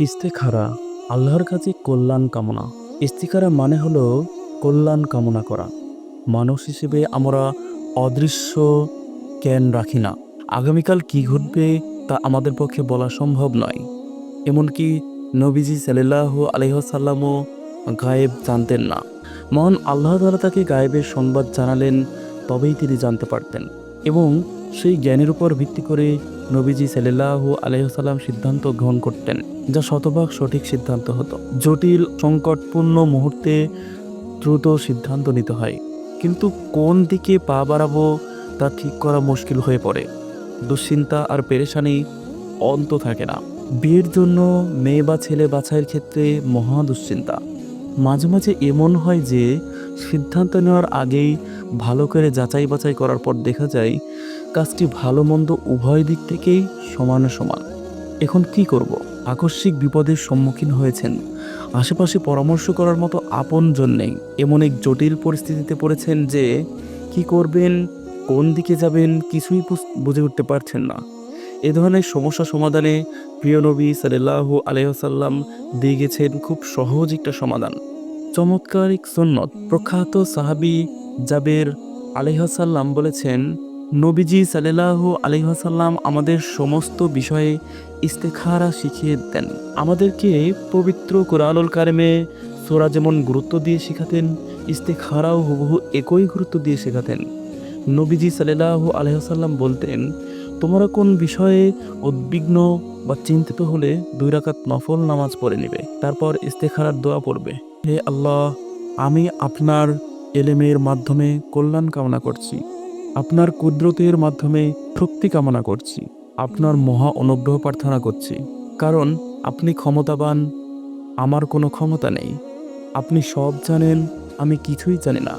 ইস্তেখারা, আল্লাহর কাছে কল্যাণ কামনা। ইস্তিখারা মানে হলো কল্যাণ কামনা করা। মানুষ হিসেবে আমরা অদৃশ্য জ্ঞান রাখি না। আগামীকাল কি ঘটবে তা আমাদের পক্ষে বলা সম্ভব নয়। এমনকি নবীজি সাল্লাহ আলহ্লামও গায়েব জানতেন না। মহান আল্লাহ তালা তাকে গায়েবের সংবাদ জানালেন, তবেই তিনি জানতে পারতেন। এবং সেই জ্ঞানের উপর ভিত্তি করে নবীজি সাল্লাহ আলহ্লাম সিদ্ধান্ত গ্রহণ করতেন। যা শতভাগ সঠিক সিদ্ধান্ত হতো। জটিল, সংকটপূর্ণ মুহূর্তে দ্রুত সিদ্ধান্ত নিতে হয়। কিন্তু কোন দিকে পা বাড়াবো তা ঠিক করা মুশকিল হয়ে পড়ে। দুশ্চিন্তা আর পেরেশানি অন্ত থাকে না। বিয়ের জন্য মেয়ে বা ছেলে বাছাইয়ের ক্ষেত্রে মহা দুশ্চিন্তা। মাঝে মাঝে এমন হয় যে, সিদ্ধান্ত নেওয়ার আগেই ভালো করে যাচাই বাছাই করার পর দেখা যায়, কাজটি ভালো মন্দ উভয় দিক থেকেই সমানে সমান এখন কি করব? আকস্মিক বিপদের সম্মুখীন হয়েছেন। আশেপাশে পরামর্শ করার মতো আপনজন নেই। এমন এক জটিল পরিস্থিতিতে পড়েছেন যে, কি করবেন, কোন দিকে যাবেন কিছুই বুঝে উঠতে পারছেন না। এ ধরনের সমস্যা সমাধানে প্রিয় নবী সাল্লাহ আলহ্লাম দিয়ে গেছেন খুব সহজ একটা সমাধান। চমৎকার এক সন্ন্যত। প্রখ্যাত সাহাবি জাবের আলহাসাল্লাম বলেছেন নবীজি সাল্লাহ আলহাসাল্লাম আমাদের সমস্ত বিষয়ে ইস্তেখারা শিখিয়ে দেন। আমাদেরকে পবিত্র কোরআনুল কারেমে সোরা যেমন গুরুত্ব দিয়ে শেখাতেন, ইস্তেখারাও হুবহু একই গুরুত্ব দিয়ে শেখাতেন। নবীজি সাল্লাহ আলহাসাল্লাম বলতেন, তোমরা কোন বিষয়ে উদ্বিগ্ন বা চিন্তিত হলে দুই রাকাত নফল নামাজ পড়ে নেবে, তারপর ইস্তেখারার দোয়া পড়বে। হে আল্লাহ, আমি আপনার এলেমের মাধ্যমে কল্যাণ কামনা করছি। আপনার কুদরতের মাধ্যমে শক্তি কামনা করছি। আপনার মহা অনুগ্রহ প্রার্থনা করছি। কারণ আপনি ক্ষমতাবান, আমার কোনো ক্ষমতা নেই। আপনি সব জানেন, আমি কিছুই জানি না।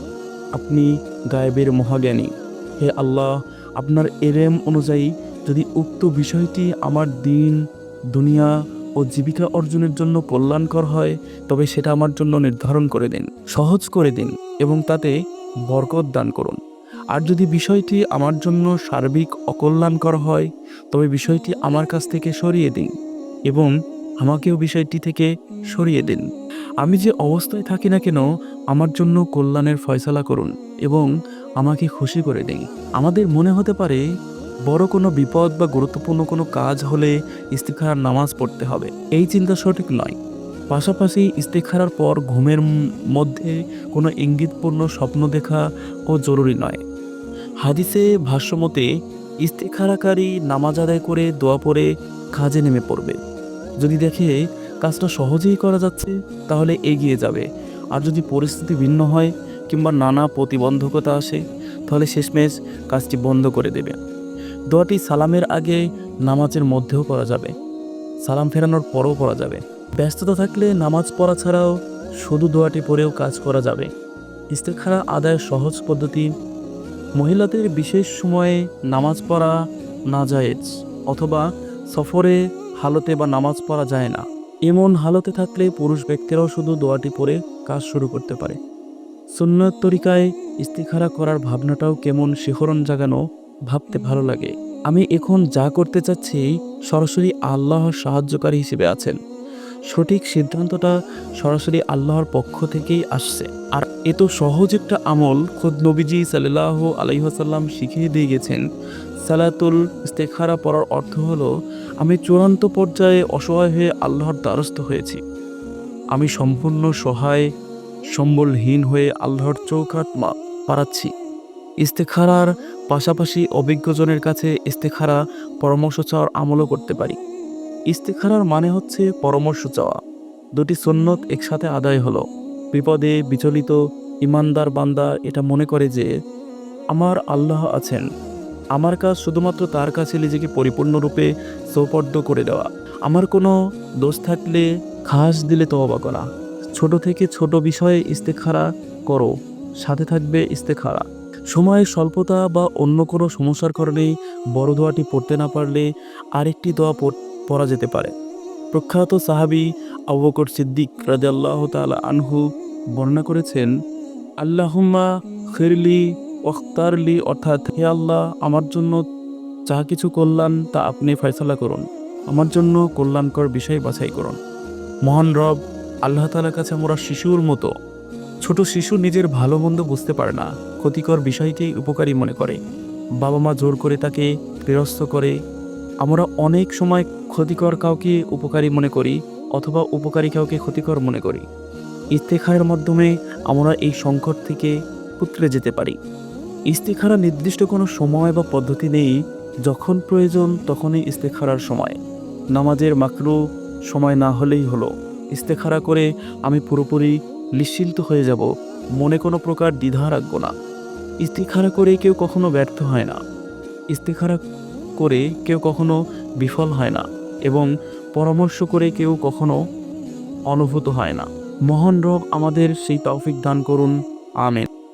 আপনি গায়েবের মহাজ্ঞানী। হে আল্লাহ, আপনার এলেম অনুযায়ী যদি উক্ত বিষয়টি আমার দিন, দুনিয়া ও জীবিকা অর্জনের জন্য কল্যাণকর হয়, তবে সেটা আমার জন্য নির্ধারণ করে দিন, সহজ করে দিন এবং তাতে বরকত দান করুন। আর যদি বিষয়টি আমার জন্য সার্বিক অকল্যাণকর হয়, তবে বিষয়টি আমার কাছ থেকে সরিয়ে দিন এবং আমাকেও বিষয়টি থেকে সরিয়ে দিন। আমি যে অবস্থায় থাকি না কেন, আমার জন্য কল্যাণের ফয়সালা করুন এবং আমাকে খুশি করে দিন। আমাদের মনে হতে পারে, বড় কোনো বিপদ বা গুরুত্বপূর্ণ কোনো কাজ হলে ইস্তিখারার নামাজ পড়তে হবে। এই চিন্তা সঠিক নয়। পাশাপাশি ইস্তেখারার পর ঘুমের মধ্যে কোনো ইঙ্গিতপূর্ণ স্বপ্ন দেখা ও জরুরি নয়। হাদিসে ভাষ্যমতে, ইস্তেখারাকারী নামাজ আদায় করে দোয়া পরে কাজে নেমে পড়বে। যদি দেখে কাজটা সহজেই করা যাচ্ছে, তাহলে এগিয়ে যাবে। আর যদি পরিস্থিতি ভিন্ন হয় কিংবা নানা প্রতিবন্ধকতা আসে, তাহলে শেষমেশ কাজটি বন্ধ করে দেবে। দোয়াটি সালামের আগে নামাজের মধ্যেও পড়া যাবে। সালাম ফেরানোর পরও পড়া যাবে। ব্যস্ততা থাকলে নামাজ পড়া ছাড়াও শুধু দোয়াটি পড়েও কাজ করা যাবে। ইস্তেখারা আদায়ের সহজ পদ্ধতি মহিলাদের বিশেষ সময়ে নামাজ পড়া না জায়েজ, অথবা সফরে, হালতে বা নামাজ পড়া যায় না। এমন হালতে থাকলে পুরুষ ব্যক্তিরাও শুধু দোয়াটি পড়ে কাজ শুরু করতে পারে। সুন্নত তরিকায় ইস্তিখারা করার ভাবনাটাও কেমন শিহরণ জাগানো ভাবতে ভালো লাগে। আমি এখন যা করতে চাচ্ছি, সরাসরি আল্লাহর সাহায্যকারী হিসেবে আছেন। সঠিক সিদ্ধান্তটা সরাসরি আল্লাহর পক্ষ থেকেই আসছে। আর এ তো সহজ একটা আমল খোদ নবীজি সাল্লাহ আলাইহাসাল্লাম শিখিয়ে দিয়ে গেছেন। সালাতুল ইস্তেখারা পড়ার অর্থ হলো, আমি চূড়ান্ত পর্যায়ে অসহায় হয়ে আল্লাহর দ্বারস্থ হয়েছি। আমি সম্পূর্ণ সহায়, সম্বলহীন হয়ে আল্লাহর চৌকাট মা পারাচ্ছি ইস্তেখারার পাশাপাশি অভিজ্ঞজনের কাছে ইস্তেখারা পরামর্শ চাওয়ার আমলও করতে পারি। ইস্তেখারার মানে হচ্ছে পরামর্শ চাওয়া। দুটি সুন্নত একসাথে আদায় হলো। বিপদে বিচলিত ইমানদার বান্দা এটা মনে করে যে, আমার আল্লাহ আছেন। আমার কাজ শুধুমাত্র তার কাছে নিজেকে পরিপূর্ণরূপে সৌপর্দ করে দেওয়া। আমার কোনো দোষ থাকলে খাস দিলে তওবা করা। ছোট থেকে ছোট বিষয়ে ইস্তেখারা করো। সাথে থাকবে ইস্তেখারা। সময়ের স্বল্পতা বা অন্য কোনো সমস্যার কারণে বড় দোয়াটি পড়তে না পারলে আরেকটি দোয়া পড়া যেতে পারে। প্রখ্যাত সাহাবি আবু বকর সিদ্দিক রাজাল্লাহ তালা আনহু বর্ণনা করেছেন, আল্লাহুম্মা খিরলি ওখতারলি অর্থাৎ হে আল্লাহ, আমার জন্য যা কিছু কল্যাণ তা আপনি ফয়সলা করুন। আমার জন্য কল্যাণকর বিষয় বাছাই করুন। মহান রব আল্লাহ তালার কাছে আমরা শিশুর মতো। ছোট শিশু নিজের ভালো মন্দ বুঝতে পারে না। ক্ষতিকর বিষয়কেই উপকারী মনে করে। বাবা মা জোর করে তাকে বিরস্ত করে আমরা অনেক সময় ক্ষতিকর কাউকে উপকারী মনে করি অথবা উপকারী কাউকে ক্ষতিকর মনে করি। ইস্তেখারের মাধ্যমে আমরা এই সংকট থেকে উতরে যেতে পারি। ইস্তেখারা নির্দিষ্ট কোনো সময় বা পদ্ধতি নেই, যখন প্রয়োজন তখনই ইস্তেখারার সময়। নামাজের মাকরু সময় না হলেই হলো। ইস্তেখারা করে আমি পুরোপুরি নিশ্চিন্ত হয়ে যাব, মনে কোনো প্রকার দ্বিধা রাখব না। ইস্তেখারা করে কেউ কখনো ব্যর্থ হয় না। ইস্তেখারা করে কেউ কখনো বিফল হয় না এবং পরামর্শ করে কেউ কখনো অনুভূত হয় না। মহান রব আমাদের সেই তৌফিক দান করুন। আমেন।